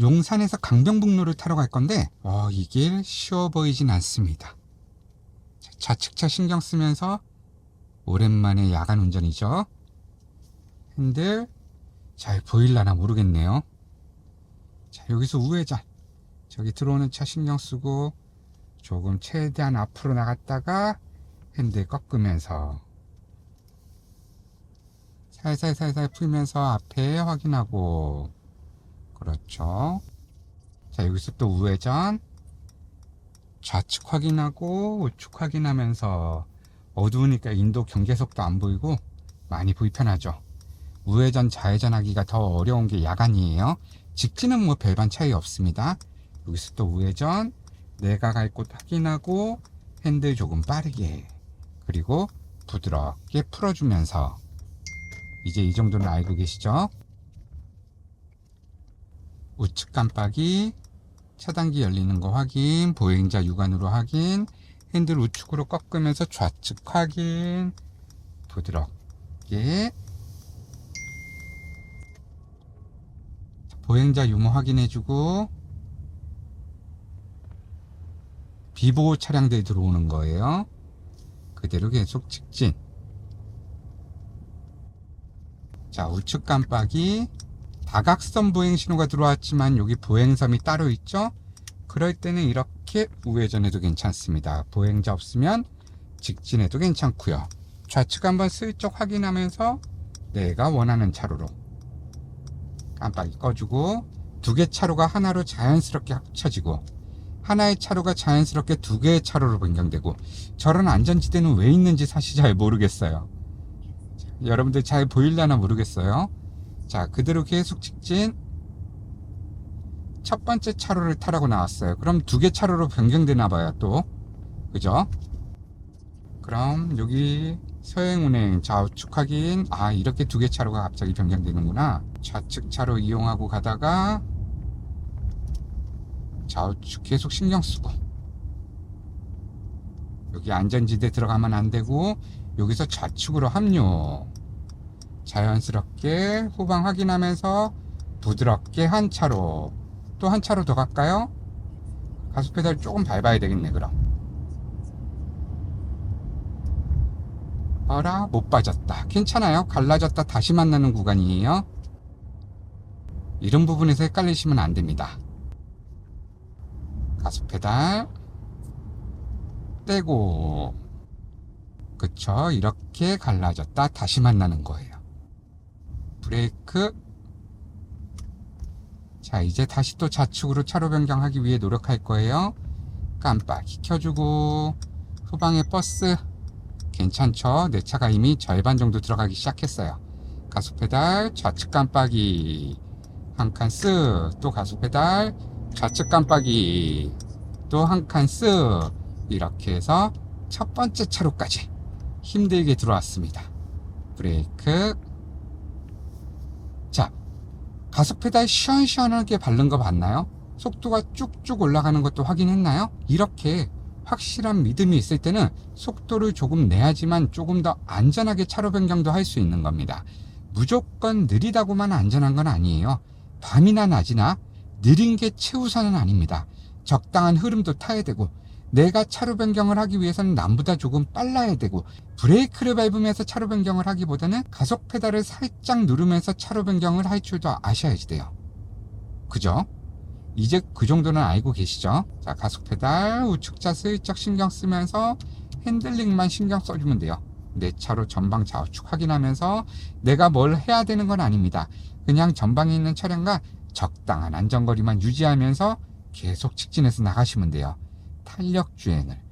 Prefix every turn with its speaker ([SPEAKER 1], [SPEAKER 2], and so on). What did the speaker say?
[SPEAKER 1] 용산에서 강병북로를 타러 갈 건데 어, 이길 쉬워 보이진 않습니다. 자, 좌측차 신경 쓰면서 오랜만에 야간 운전이죠. 핸들 잘 보일라나 모르겠네요. 자, 여기서 우회전. 저기 들어오는 차 신경 쓰고 조금 최대한 앞으로 나갔다가 핸들 꺾으면서 살살살살 풀면서 앞에 확인하고 그렇죠. 자, 여기서 또 우회전 좌측 확인하고 우측 확인하면서 어두우니까 인도 경계석도 안 보이고 많이 불편하죠. 우회전 좌회전 하기가 더 어려운 게 야간이에요. 직진은 뭐 별반 차이 없습니다. 여기서 또 우회전 내가 갈 곳 확인하고 핸들 조금 빠르게 그리고 부드럽게 풀어주면서 이제 이 정도는 알고 계시죠? 우측 깜빡이 차단기 열리는 거 확인 보행자 육안으로 확인 핸들 우측으로 꺾으면서 좌측 확인 부드럽게 보행자 유무 확인해주고 비보호 차량들이 들어오는 거예요. 그대로 계속 직진. 자, 우측 깜빡이 다각선 보행 신호가 들어왔지만 여기 보행섬이 따로 있죠? 그럴 때는 이렇게 우회전해도 괜찮습니다. 보행자 없으면 직진해도 괜찮고요. 좌측 한번 슬쩍 확인하면서 내가 원하는 차로로 깜빡이 꺼주고 두 개 차로가 하나로 자연스럽게 합쳐지고 하나의 차로가 자연스럽게 두 개의 차로로 변경되고 저런 안전지대는 왜 있는지 사실 잘 모르겠어요. 여러분들 잘 보일려나 모르겠어요. 자, 그대로 계속 직진. 첫 번째 차로를 타라고 나왔어요. 그럼 두 개 차로로 변경되나 봐요, 또. 그죠? 그럼 여기 서행 운행 좌우측 확인. 아, 이렇게 두 개 차로가 갑자기 변경되는구나. 좌측 차로 이용하고 가다가 좌우측 계속 신경 쓰고. 여기 안전지대 들어가면 안 되고 여기서 좌측으로 합류. 자연스럽게 후방 확인하면서 부드럽게 한 차로 또 한 차로 더 갈까요? 가속 페달 조금 밟아야 되겠네 그럼. 어라 못 빠졌다. 괜찮아요. 갈라졌다. 다시 만나는 구간이에요. 이런 부분에서 헷갈리시면 안 됩니다. 가속 페달 떼고. 그쵸? 이렇게 갈라졌다. 다시 만나는 거예요 브레이크. 자 이제 다시 또 좌측으로 차로 변경하기 위해 노력할 거예요. 깜빡이 켜주고 후방에 버스. 괜찮죠? 내 차가 이미 절반 정도 들어가기 시작했어요. 가속 페달 좌측 깜빡이. 한 칸 쓱 또 가속 페달 좌측 깜빡이. 또 한 칸 쓱. 이렇게 해서 첫 번째 차로까지 힘들게 들어왔습니다. 브레이크. 자, 가속 페달 시원시원하게 바른 거 봤나요? 속도가 쭉쭉 올라가는 것도 확인했나요? 이렇게 확실한 믿음이 있을 때는 속도를 조금 내야지만 조금 더 안전하게 차로 변경도 할 수 있는 겁니다. 무조건 느리다고만 안전한 건 아니에요. 밤이나 낮이나 느린 게 최우선은 아닙니다. 적당한 흐름도 타야 되고 내가 차로 변경을 하기 위해서는 남보다 조금 빨라야 되고 브레이크를 밟으면서 차로 변경을 하기보다는 가속 페달을 살짝 누르면서 차로 변경을 할 줄도 아셔야지 돼요. 그죠? 이제 그 정도는 알고 계시죠? 자, 가속 페달 우측자 슬쩍 신경 쓰면서 핸들링만 신경 써주면 돼요. 내 차로 전방 좌우측 확인하면서 내가 뭘 해야 되는 건 아닙니다. 그냥 전방에 있는 차량과 적당한 안전거리만 유지하면서 계속 직진해서 나가시면 돼요. 탄력 주행을